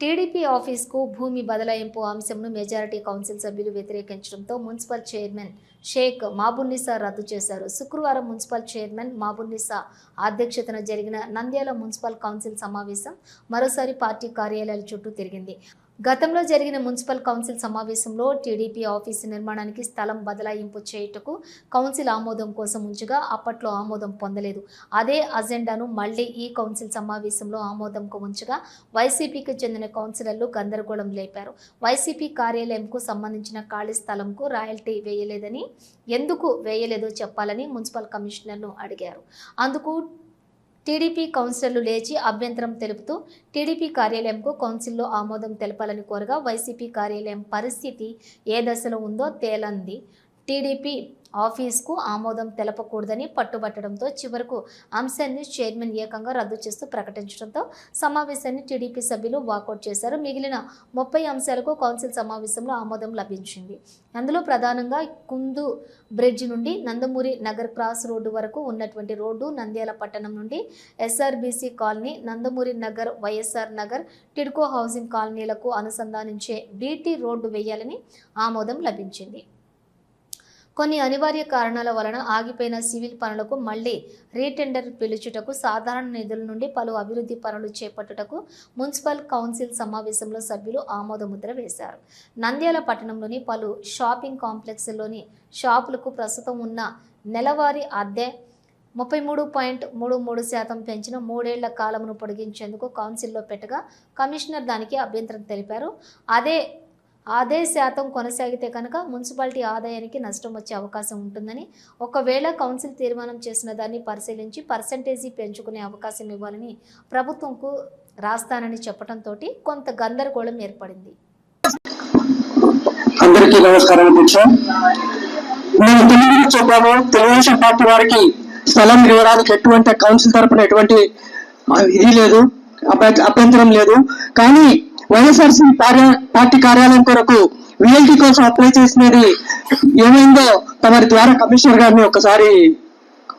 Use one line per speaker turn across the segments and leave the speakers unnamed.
TDP ఆఫీస్కు భూమి బదలాయింపు అంశంను మెజారిటీ కౌన్సిల్ సభ్యులు వ్యతిరేకించడంతో మున్సిపల్ చైర్మన్ షేక్ మాబున్నిసా రద్దు చేశారు. శుక్రవారం మున్సిపల్ చైర్మన్ మాబున్నిసా అధ్యక్షతన జరిగిన నంద్యాల మున్సిపల్ కౌన్సిల్ సమావేశం మరోసారి పార్టీ కార్యాలయాల చుట్టూ తిరిగింది. గతంలో జరిగిన మున్సిపల్ కౌన్సిల్ సమావేశంలో టీడీపీ ఆఫీసు నిర్మాణానికి స్థలం బదలాయింపు చేయుటకు కౌన్సిల్ ఆమోదం కోసం ఉంచగా అప్పట్లో ఆమోదం పొందలేదు. అదే అజెండాను మళ్ళీ ఈ కౌన్సిల్ సమావేశంలో ఆమోదంకు ఉంచగా వైసీపీకి చెందిన కౌన్సిలర్లు గందరగోళం లేపారు. వైసీపీ కార్యాలయంకు సంబంధించిన ఖాళీ స్థలంకు రాయల్టీ వేయలేదని ఎందుకు వేయలేదో చెప్పాలని మున్సిపల్ కమిషనర్ను అడిగారు. అందుకు టీడీపీ కౌన్సిలర్లు లేచి అభ్యంతరం తెలుపుతూ టీడీపీ కార్యాలయంకు కౌన్సిల్లో ఆమోదం తెలపాలని కోరగా వైసీపీ కార్యాలయం పరిస్థితి ఏ దశలో ఉందో తేలంది. టీడీపీ ఆఫీస్కు ఆమోదం తెలపకూడదని పట్టుబట్టడంతో చివరకు అంశాన్ని చైర్మన్ ఏకంగా రద్దు చేస్తూ ప్రకటించడంతో సమావేశాన్ని టీడీపీ సభ్యులు వాకౌట్ చేశారు. మిగిలిన ముప్పై అంశాలకు కౌన్సిల్ సమావేశంలో ఆమోదం లభించింది. అందులో ప్రధానంగా కుందు బ్రిడ్జ్ నుండి నందమూరి నగర్ క్రాస్ రోడ్డు వరకు ఉన్నటువంటి రోడ్డు నంద్యాల పట్టణం నుండి SRBC colony Nandamuri Nagar YSR Nagar TIDCO housing కాలనీలకు అనుసంధానించే బీటీ రోడ్డు వేయాలని ఆమోదం లభించింది. కొన్ని అనివార్య కారణాల వలన ఆగిపోయిన సివిల్ పనులకు మళ్ళీ రీటెండర్ పిలుచుటకు సాధారణ నిధుల నుండి పలు అభివృద్ధి పనులు చేపట్టుటకు మున్సిపల్ కౌన్సిల్ సమావేశంలో సభ్యులు ఆమోదముద్ర వేశారు. నంద్యాల పట్టణంలోని పలు షాపింగ్ కాంప్లెక్స్లోని షాపులకు ప్రస్తుతం ఉన్న నెలవారీ అద్దె ముప్పై మూడు పాయింట్ మూడు మూడు శాతం పెంచిన మూడేళ్ళ కాలమును పొడిగించేందుకు కౌన్సిల్లో పెట్టగా కమిషనర్ దానికి అభ్యంతరం తెలిపారు. అదే అదే శాతం కొనసాగితే కనుక మున్సిపాలిటీ ఆదాయానికి నష్టం వచ్చే అవకాశం ఉంటుందని ఒకవేళ కౌన్సిల్ తీర్మానం చేసిన దాన్ని పరిశీలించి పర్సంటేజీ పెంచుకునే అవకాశం ఇవ్వాలని ప్రభుత్వంకు రాస్తానని చెప్పడంతో కొంత గందరగోళం ఏర్పడింది.
అందరికీ నమస్కారం అధ్యక్ష. తెలుగు చెప్పాము తెలుగుదేశం పార్టీ వారికి స్థలం వివరాలకు ఎటువంటి కౌన్సిల్ తరపున ఎటువంటి ఇది లేదు అభ్యంతరం లేదు. కానీ వైఎస్ఆర్సీ పార్టీ కార్యాలయం కొరకు విఎల్టీ కోసం అప్లై చేసినది ఏమైందో తమరి ద్వారా కమిషనర్ గారిని ఒకసారి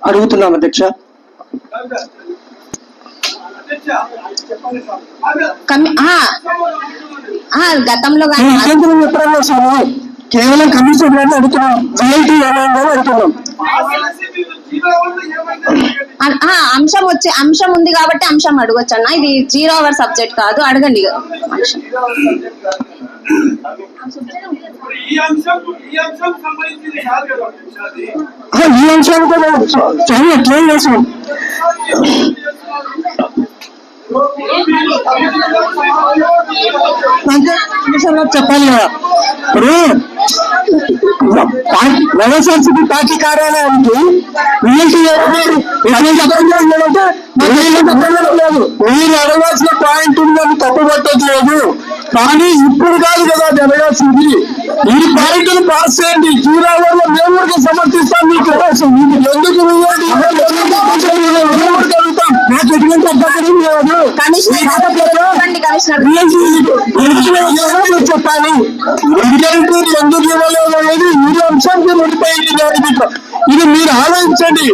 అడుగుతున్నాం అధ్యక్ష.
గతంలో
సార్. కేవలం కమిషనర్ గారిని అడుగుతున్నాం. విఎల్టీ ఏమైందో అడుగుతున్నాం.
అంశం వచ్చి అంశం ఉంది కాబట్టి అంశం అడగొచ్చు అన్న ఇది జీరో అవర్ సబ్జెక్ట్ కాదు అడగండి ఇక. అంశం.
ఈ అంశం
కూడా చెప్పాలి కదా ఇప్పుడు వైఎస్ఆర్సీపీ పార్టీ కార్యాలయానికి మీరు అడగాల్సిన పాయింట్ ఉందని తప్పు పట్టట్లేదు. కానీ ఇప్పుడు కాదు కదా జరగాల్సింది ఈ పాయింట్ పాస్ చేయండి. జీరో మేము కూడా సమర్థిస్తాం మీకు. ఎందుకు నాకు ఎటువంటి అభ్యంతరం లేదు. చెప్పాలి. ఎందుకంటే ఎందుకు ఇవ్వలేదు అనేది ఈ అంశానికి ముడిపోయింది దీంట్లో. ఇది మీరు ఆలోచించండి.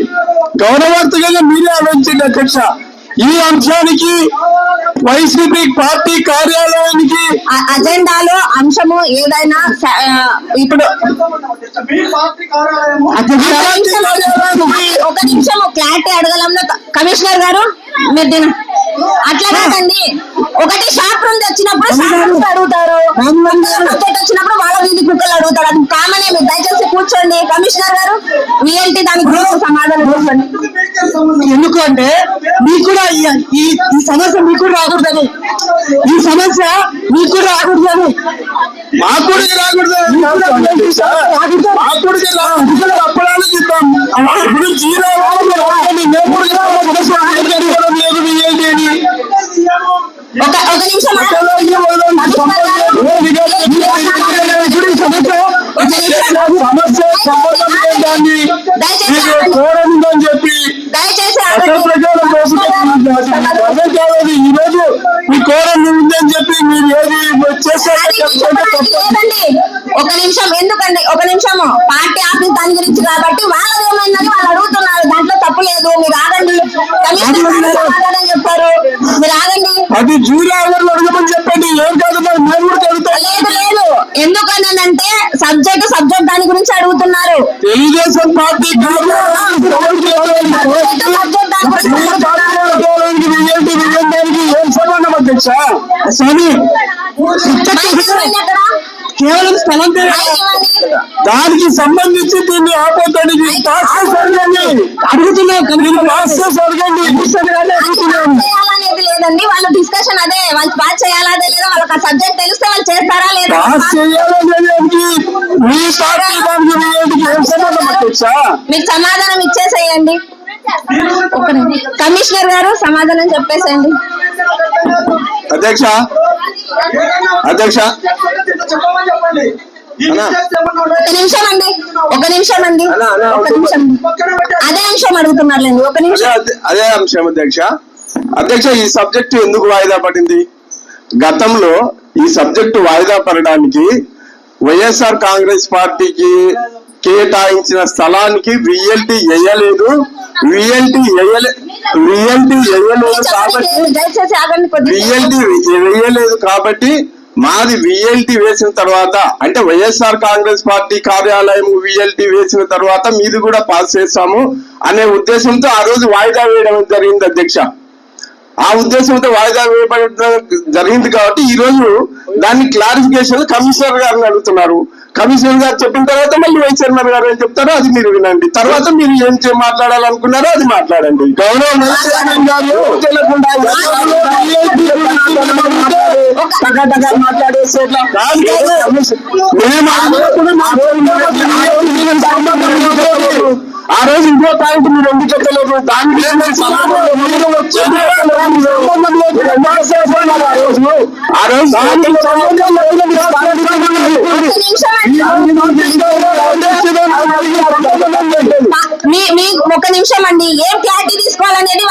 గౌరవార్థంగా మీరే ఆలోచించండి అధ్యక్ష. ఈ అంశానికి వైసీపీ పార్టీ కార్యాలయానికి
అజెండాలో అంశము ఏదైనా ఇప్పుడు ఒక నిమిషం క్లారిటీ అడగలంలో కమిషనర్ గారు మీరు దీని- అట్లా కాదండి. ఒకటి షాప్ నుండి వచ్చినప్పుడు షాప్ అడుగుతారు. వచ్చినప్పుడు వాళ్ళ వీధి కుక్కలు అడుగుతారు. అది కామనే మీరు దయచేసి కూర్చోండి. కమిషనర్ గారు మీరేంటి దాని గురించి సమాధానం చెప్పండి.
ఎందుకు అంటే మీకు కూడా ఈ- సమస్య మీకు కూడా రాకూడదని. ఈ సమస్య మీకు కూడా రాకూడదని. మాకు కూడా రాకూడదు. మాకు కూడా రాకూడదు. అప్పడానికి ఇద్దాం ఇప్పుడు జీరో రాకూడదు. లేదు
ఒక ఒక నిమిషం
కాబట్టి వాళ్ళది ఏమైందని వాళ్ళు అడుగుతున్నారు. దాంట్లో తప్పు
లేదు.
మీరు
ఆగండి.
చెప్పారు. మీరు ఆగండి.
అది
జూరీ
అడగమని
చెప్పండి.
ఏం కాదు మీరు కూడా లేదు లేదు. ఎందుకనంటే సబ్జెక్ట్ సబ్జెక్ట్ దాని గురించి అడుగుతున్నారు.
తెలుగుదేశం పార్టీ సబ్జెక్ట్ దాని కేవలం స్థలం దానికి సంబంధించి దీన్ని చేసి అడగండి అడుగుతున్నాం. అడగండి
చేయాలనేది లేదండి. వాళ్ళు డిస్కషన్ అదే. వాళ్ళు పాస్ చేయాలా లేదా వాళ్ళకి ఆ సబ్జెక్ట్ తెలిస్తే వాళ్ళు చేస్తారా లేదా?
పాస్ చేయాలనేది మీ పార్టీ దానికి వీళ్ళకి ఏం సంబంధం అధ్యక్ష
మీకు సమాధానం ఇచ్చేసేయండి. ఒక నిమిషం. కమిషనర్ గారు సమాధానం చెప్పేసేయండి.
అధ్యక్ష అధ్యక్ష.
ఒక? నిమిషం అండి. ఒక నిమిషం అండి. ఒక నిమిషం. అదే అడుగుతున్నారులేండి ఒక నిమిషం.
అదే- అదే అంశం అధ్యక్ష. అధ్యక్ష ఈ సబ్జెక్టు ఎందుకు వాయిదా పడింది? గతంలో ఈ సబ్జెక్టు వాయిదా పడడానికి వైఎస్ఆర్ కాంగ్రెస్ పార్టీకి కేటాయించిన స్థలానికి విఎల్టీ వేయలేదు. విఎల్టీ వేయలే విఎల్టీ వేయలేదు కాబట్టి వేయలేదు కాబట్టి మాది విఎల్టీ వేసిన తర్వాత అంటే వైఎస్ఆర్ కాంగ్రెస్ పార్టీ కార్యాలయం విఎల్టీ వేసిన తర్వాత మీది కూడా పాస్ చేస్తాము అనే ఉద్దేశంతో ఆ రోజు వాయిదా వేయడం జరిగింది అధ్యక్ష. ఆ ఉద్దేశంతో వాయిదా వేయబడడం జరిగింది కాబట్టి ఈ రోజు దాన్ని క్లారిఫికేషన్ కమిషనర్ గారిని అడుగుతున్నారు. కమిషనర్ గారు చెప్పిన తర్వాత మళ్ళీ వైస్ చైర్మన్ గారు ఏం చెప్తారో అది మీరు వినండి. తర్వాత మీరు ఏం చే- మాట్లాడాలనుకున్నారో అది మాట్లాడండి.
గౌరవ వైస్ చైర్మన్ గారు తెలియకుండా టకాటకా ఆ రోజు ఇంకో పాయింట్ మీరు ఎందుకు చెప్పలేదు దానికి లేదు. ఆ రోజు లేదు.
ఒక నిమిషం అండి. ఏం క్లారిటీ తీసుకోవాలనేది.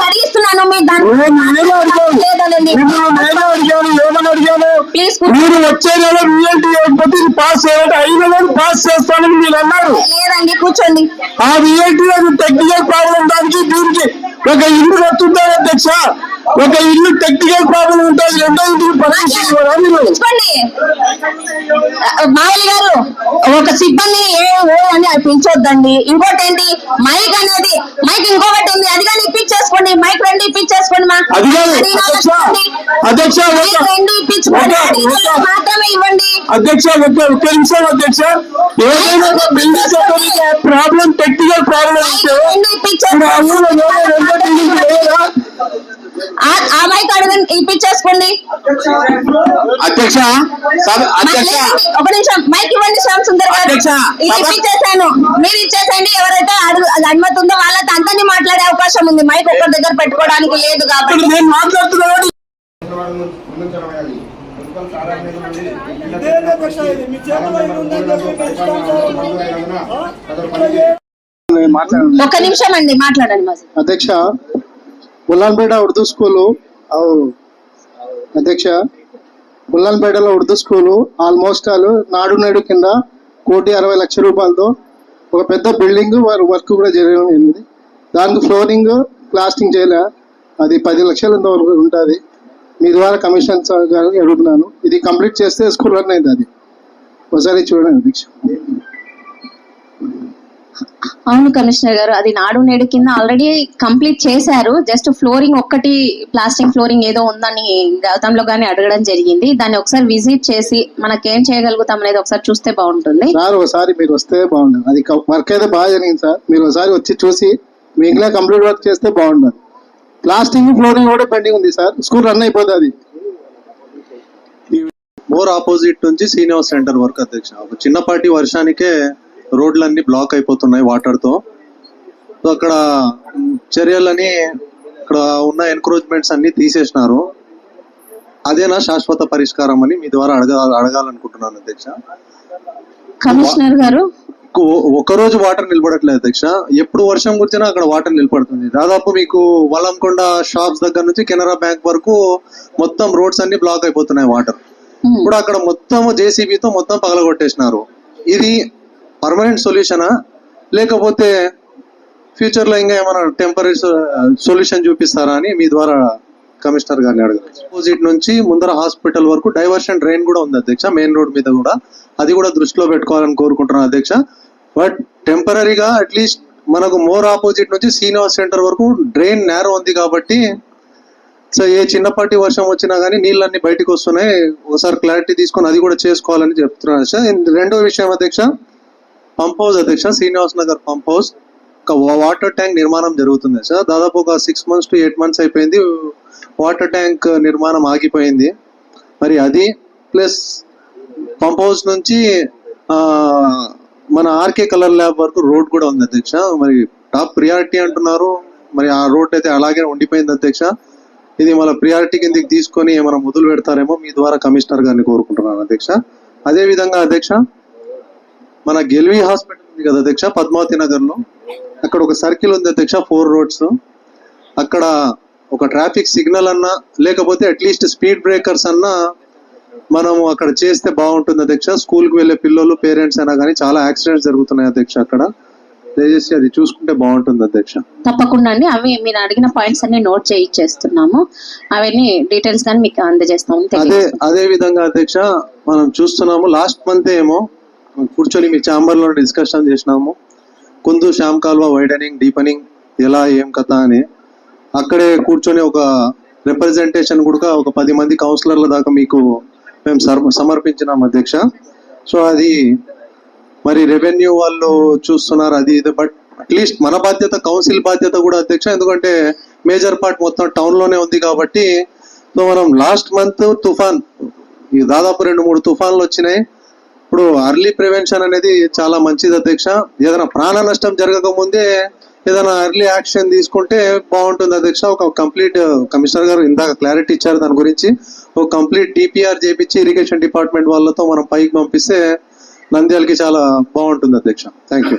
అడిగిస్తున్నాను మీ దాని
నేను నేనే అడిగాను.
లేదండి
మిమ్మల్ని నేనే అడిగాను ఏమని అడిగాను
ప్లీజ్.
మీరు వచ్చే నెల రియాలిటీ అయిపోతే ఇది పాస్ చేయాలంటే ఐదు నెలలు పాస్ చేస్తానని మీరు అన్నారు.
లేదండి కూర్చోండి.
ఆ రియాలిటీ టెక్నికల్ ప్రాబ్లం దానికి దీనికి ఒక ఇల్లు కట్టుంటారు అధ్యక్ష. ఒక ఇల్లు టెక్నికల్ ప్రాబ్లం ఉంటుంది రెండో ఇంటికి
మావలి గారు ఒక సిబ్బంది ఏ ఓ అని అది పిలిచొద్దండి. ఇంకోటి ఏంటి? మైక్ అనేది మైక్ ఇంకొకటి ఉంది. అది కానీ ఇప్పించేసుకోండి. మైక్ రెండు ఇప్పించేసుకోండి మా.
అధ్యక్ష
రెండు ఇప్పించుకోండి. మాత్రమే ఇవ్వండి.
అధ్యక్ష ఒక ఒక నిమిషం అధ్యక్ష. ఏదైనా ప్రాబ్లం టెక్నికల్ ప్రాబ్లం ఆ
మైక్ అడగండి ఇప్పించేసుకోండి
అధ్యక్ష.
ఒక నిమిషం మైక్ ఇవ్వండి శ్యామ్ సుందర్ గారు. ఇది మీరు ఇచ్చేసండి ఎవరైతే అడుగు అది అనుమతి ఉందో వాళ్ళతో అందరినీ మాట్లాడే అవకాశం ఉంది. మైక్ ఒక్కరి దగ్గర పెట్టుకోవడానికి లేదు కాబట్టి.
నేను మాట్లాడుతున్నాను?
ఒక్క నిమిషం అండి మాట్లాడండి
అధ్యక్ష బుల్లాన్పేట ఉర్దూ స్కూలు. అధ్యక్ష బుల్లాన్పేటలో Urdu school almost all Nadu Nedu కింద కోటి అరవై లక్షల రూపాయలతో ఒక పెద్ద బిల్డింగ్ వారు వర్క్ కూడా చేయడం జరిగింది. దానికి ఫ్లోరింగ్ ప్లాస్టింగ్ చేయలే. అది పది లక్షల వరకు ఉంటుంది. మీ ద్వారా కమిషన్ అడుగుతున్నాను. ఇది కంప్లీట్ చేస్తే స్కూల్ రన్ అయింది అది ఒకసారి చూడండి అధ్యక్ష.
అవును కమిషనర్ గారు అది నాడు నేడు కింద ఆల్రెడీ కంప్లీట్ చేశారు. జస్ట్ ఫ్లోరింగ్ ఒక్కటి ప్లాస్టిక్ ఫ్లోరింగ్ ఏదో ఉందని గతంలో గానీ అడగడం జరిగింది. దాన్ని ఒకసారి విజిట్ చేసి మనకేం చేయగలుగుతాం అనేది ఒకసారి చూస్తే బాగుంటుంది.
సార్ ఒకసారి మీరు వస్తే బాగుండదు అది వర్క్ అయితే బాగా జరిగింది సార్. మీరు ఒకసారి వచ్చి చూసి మిగిలిన కంప్లీట్ వర్క్ చేస్తే బాగుండదు ప్లాస్టింగ్ ఫ్లోరింగ్ కూడా పెండింగ్ ఉంది సార్. స్కూల్ రన్ అయిపోతుంది.
మోర్ ఆపోజిట్ నుంచి శ్రీనివాస్ సెంటర్ వరకు అధ్యక్ష. ఒక చిన్నపాటి వర్షానికే రోడ్లన్నీ బ్లాక్ అయిపోతున్నాయి వాటర్తో సో అక్కడ చర్యలని ఇక్కడ ఉన్న ఎన్క్రోచ్మెంట్స్ అన్ని తీసేసినారు. అదేనా శాశ్వత పరిష్కారం అని మీ ద్వారా అడగ అడగాలనుకుంటున్నాను అధ్యక్ష.
కమిషనర్ గారు?
ఒక రోజు వాటర్ నిలబడట్లేదు అధ్యక్ష. ఎప్పుడు వర్షం కురిచినా అక్కడ వాటర్ నిలబడుతుంది. దాదాపు మీకు వలంకొండ షాప్స్ దగ్గర నుంచి కెనరా బ్యాంక్ వరకు మొత్తం రోడ్స్ అన్ని బ్లాక్ అయిపోతున్నాయి వాటర్. ఇప్పుడు అక్కడ మొత్తం జేసీబీతో మొత్తం పగలగొట్టేసినారు. ఇది పర్మనెంట్ సొల్యూషనా లేకపోతే ఫ్యూచర్లో ఇంకా ఏమైనా టెంపరీ సొల్యూషన్ చూపిస్తారా అని మీ ద్వారా కమిషనర్ గారిని అడగాలి అపోజిట్ నుంచి ముందర హాస్పిటల్ వరకు డైవర్షన్ డ్రైన్ కూడా ఉంది అధ్యక్ష మెయిన్ రోడ్ మీద కూడా. అది కూడా దృష్టిలో పెట్టుకోవాలని కోరుకుంటున్నాను అధ్యక్ష. బట్ టెంపరీగా అట్లీస్ట్ మనకు మోర్ ఆపోజిట్ నుంచి శ్రీనివాస్ సెంటర్ వరకు డ్రైన్ నేరో ఉంది కాబట్టి సో ఏ చిన్నపాటి వర్షం వచ్చినా కానీ నీళ్ళన్నీ బయటకు వస్తున్నాయి. ఒకసారి క్లారిటీ తీసుకొని అది కూడా చేసుకోవాలని చెప్తున్నాను సార్ రెండో విషయం అధ్యక్ష పంప్ హౌస్ అధ్యక్ష శ్రీనివాస్ నగర్ పంప్ హౌస్ ఒక వాటర్ ట్యాంక్ నిర్మాణం జరుగుతుంది సార్. దాదాపు ఒక six months to eight months అయిపోయింది. వాటర్ ట్యాంక్ నిర్మాణం ఆగిపోయింది. మరి అది ప్లస్ పంప్ హౌస్ నుంచి మన ఆర్కే కలర్ ల్యాబ్ వరకు రోడ్ కూడా ఉంది అధ్యక్ష. మరి టాప్ ప్రియారిటీ అంటున్నారు. మరి ఆ రోడ్ అయితే అలాగే ఉండిపోయింది అధ్యక్ష. ఇది మన ప్రియారిటీ కిందకి తీసుకొని ఏమైనా మొదలు పెడతారేమో మీ ద్వారా కమిషనర్ గారిని కోరుకుంటున్నాను అధ్యక్ష. అదే విధంగా అధ్యక్ష మన గెల్వి హాస్పిటల్ ఉంది కదా అధ్యక్ష పద్మావతి నగర్లో అక్కడ ఒక సర్కిల్ ఉంది అధ్యక్ష ఫోర్ రోడ్స్. అక్కడ ఒక ట్రాఫిక్ సిగ్నల్ అన్నా లేకపోతే అట్లీస్ట్ స్పీడ్ బ్రేకర్స్ అన్నా మనం అక్కడ చేస్తే బాగుంటుంది అధ్యక్ష. స్కూల్కి వెళ్ళే పిల్లలు పేరెంట్స్ అయినా కానీ చాలా యాక్సిడెంట్స్ జరుగుతున్నాయి అధ్యక్ష అక్కడ. దయచేసి అది చూసుకుంటే బాగుంటుంది అధ్యక్ష.
తప్పకుండా అండి. అవి మీరు అడిగిన పాయింట్స్ అన్ని నోట్ చేయించేస్తున్నాము అవన్నీ డీటెయిల్స్ కానీ మీకు అందజేస్తాము.
అదే. అదే విధంగా అధ్యక్ష మనం చూస్తున్నాము లాస్ట్ మంత్ ఏమో కూర్చొని మీ ఛాంబర్లో డిస్కషన్ చేసినాము. కుందు శ్యామ్ కాల్వ వైడనింగ్ డీపనింగ్ ఎలా ఏం కథ అని. అక్కడే కూర్చొని ఒక రిప్రజెంటేషన్ కూడా ఒక పది మంది కౌన్సిలర్ల దాకా మీకు మేము సర్- సమర్పించినాం అధ్యక్ష. సో అది మరి రెవెన్యూ వాళ్ళు చూస్తున్నారు అది ఇది. బట్ అట్లీస్ట్ మన బాధ్యత కౌన్సిల్ బాధ్యత కూడా అధ్యక్ష. ఎందుకంటే మేజర్ పార్ట్ మొత్తం టౌన్లోనే ఉంది కాబట్టి. సో మనం లాస్ట్ మంత్ తుఫాన్ ఈ దాదాపు రెండు మూడు తుఫాన్లు వచ్చినాయి. ఇప్పుడు అర్లీ ప్రివెన్షన్ అనేది చాలా మంచిది అధ్యక్ష. ఏదైనా ప్రాణ నష్టం జరగక ముందే ఏదైనా అర్లీ యాక్షన్ తీసుకుంటే బాగుంటుంది అధ్యక్ష. ఒక కంప్లీట్ కమిషనర్ గారు ఇందాక క్లారిటీ ఇచ్చారు దాని గురించి. ఒక కంప్లీట్ డిపిఆర్ చేపించి ఇరిగేషన్ డిపార్ట్మెంట్ వాళ్ళతో మనం పైకి పంపిస్తే నంద్యాలకి చాలా బాగుంటుంది అధ్యక్ష. Thank you